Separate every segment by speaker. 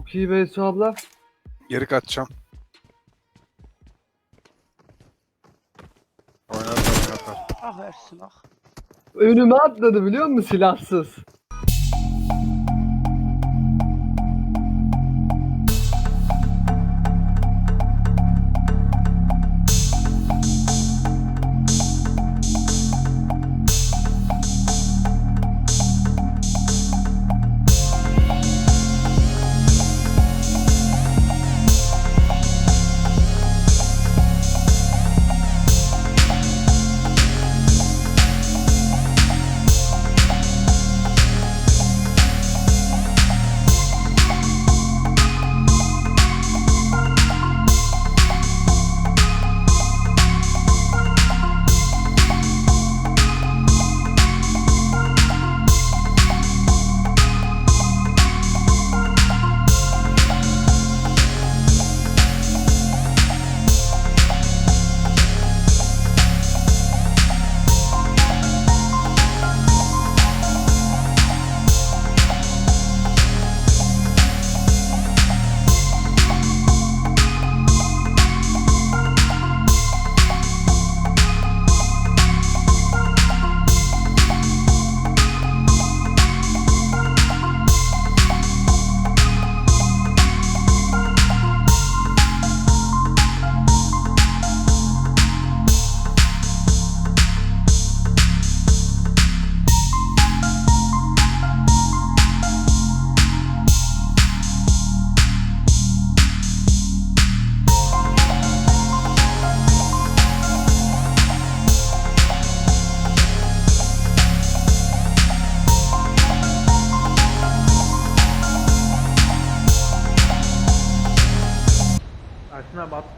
Speaker 1: P-Base abla.
Speaker 2: Geri kaçacağım. Oynatar oynatar.
Speaker 3: Ah Ersin ah.
Speaker 1: Önüme atladı biliyor musun silahsız?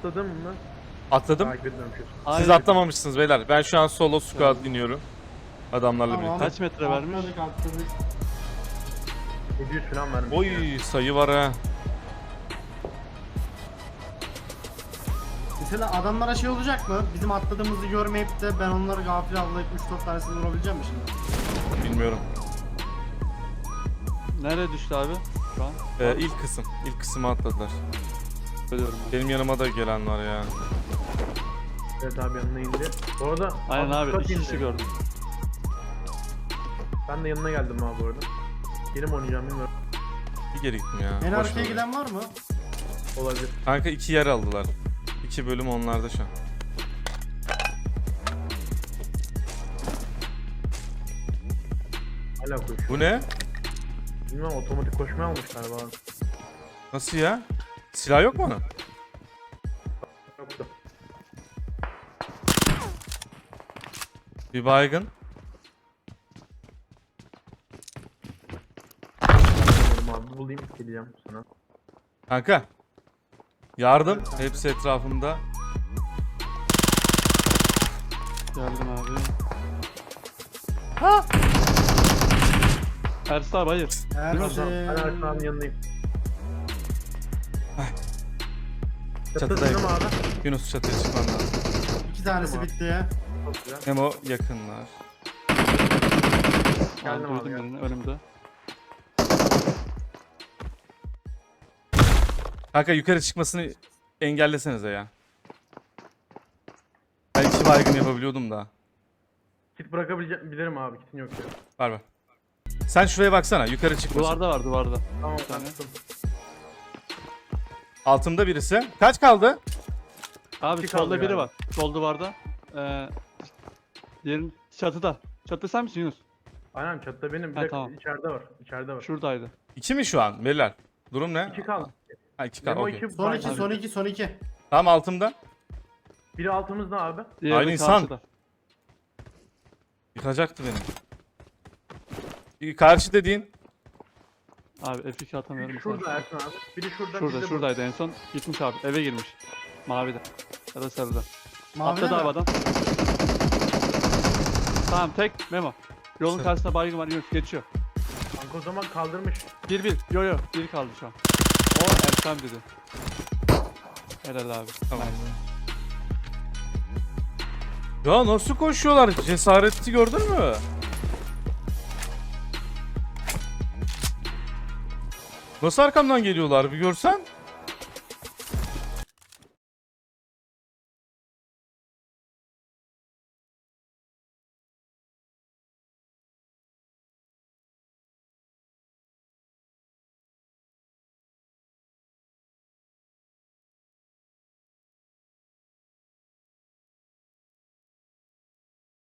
Speaker 4: Atladın mı?
Speaker 5: Atladım.
Speaker 4: Takip.
Speaker 5: Siz atlamamışsınız beyler. Ben şu an solo squad iniyorum. Adamlarla birlikte.
Speaker 3: Kaç metre vermiş?
Speaker 6: Atladık atladık.
Speaker 4: 700 falan vermiş.
Speaker 5: Oy sayı var ha.
Speaker 6: Mesela adamlara şey olacak mı? Bizim atladığımızı görmeyip de ben onları gafil avlayıp 3-4 tanesini vurabileceğim mi şimdi?
Speaker 5: Bilmiyorum.
Speaker 3: Nereye düştü abi? Şu an
Speaker 5: Ee, ilk kısım. İlk kısmı atladılar.
Speaker 3: Biliyorum.
Speaker 5: Benim yanıma da gelen var ya.
Speaker 4: Evet abi yanına indi. Bu arada
Speaker 3: Aynen abi iki kişi gördüm.
Speaker 4: Ben de yanına geldim abi bu arada. Yeni mi oynayacağım bilmiyorum.
Speaker 5: Bir geri gittim ya.
Speaker 6: En
Speaker 5: Boş
Speaker 6: arkaya
Speaker 5: ver.
Speaker 6: giden var mı?
Speaker 4: Olabilir.
Speaker 5: Kanka iki yer aldılar. İki bölüm onlarda şu an.
Speaker 4: Hala koşuyor.
Speaker 5: Bu ne?
Speaker 4: Bilmem otomatik koşmaya almışlar bana.
Speaker 5: Nasıl ya? Silah yok mu onun?
Speaker 4: Yoktu.
Speaker 5: Bir baygın.
Speaker 4: Abi bulayım geleceğim sana.
Speaker 5: Kanka. Yardım. Hepsi etrafımda.
Speaker 3: Geldim abi. Ersin abi hayır.
Speaker 6: Ersin.
Speaker 4: Ben Ersin abinin yanındayım.
Speaker 5: Çatıdayım.
Speaker 4: Çatıdayım abi.
Speaker 5: Yunus çatıya çıkman lazım.
Speaker 6: İki tanesi bitti ya.
Speaker 4: Çok güzel.
Speaker 5: Hem o yakınlar.
Speaker 4: Geldim
Speaker 3: Abi,
Speaker 4: abi,
Speaker 3: duydum birini önümde.
Speaker 5: Kanka yukarı çıkmasını engellesenize ya. Ben iki baygın yapabiliyordum da.
Speaker 4: Kit bırakabileceğim bilirim abi kitin yok ya.
Speaker 5: Var var. Sen şuraya baksana yukarı çıkmasın.
Speaker 3: Duvarda var duvarda.
Speaker 4: Tamam
Speaker 3: Bir tane.
Speaker 4: taktım.
Speaker 5: Altımda birisi. Kaç kaldı?
Speaker 3: Abi
Speaker 4: İki kaldı
Speaker 3: solda biri
Speaker 4: galiba.
Speaker 3: var. Sol duvarda. Ee, diğerin çatıda. Çatı sen misin Yunus?
Speaker 4: Aynen çatıda benim. Bir
Speaker 3: Ha,
Speaker 4: de
Speaker 3: tamam.
Speaker 4: içeride var. İçeride var.
Speaker 3: Şuradaydı.
Speaker 5: İki mi şu an? Beyler. Durum ne?
Speaker 4: İki kaldı.
Speaker 5: Ha iki kaldı.
Speaker 4: Memo
Speaker 5: okey.
Speaker 4: iki
Speaker 6: Son iki, son iki, son iki.
Speaker 5: Tamam altımda.
Speaker 4: Biri altımızda abi.
Speaker 3: Diğeri
Speaker 5: Aynı insan.
Speaker 3: karşıda.
Speaker 5: Yıkacaktı beni. Karşı dediğin.
Speaker 3: Abi F2 atamıyorum.
Speaker 4: Şurada Ersin abi. Biri şurada.
Speaker 3: Şurada
Speaker 4: biri de
Speaker 3: şuradaydı en son. Gitmiş abi eve girmiş. Mavide. Ya da sarıda.
Speaker 6: Mavide
Speaker 3: Atladı
Speaker 6: mi?
Speaker 3: abi adam. Tamam tek Memo. Yolun karşısında baygın var Yunus geçiyor.
Speaker 4: Kanka o zaman kaldırmış.
Speaker 3: Bir bir. Yo yo bir kaldı şu an. O Erkan dedi. Helal abi.
Speaker 5: Tamam. Ya nasıl koşuyorlar? Cesareti gördün mü? Nasıl arkamdan geliyorlar bir görsen.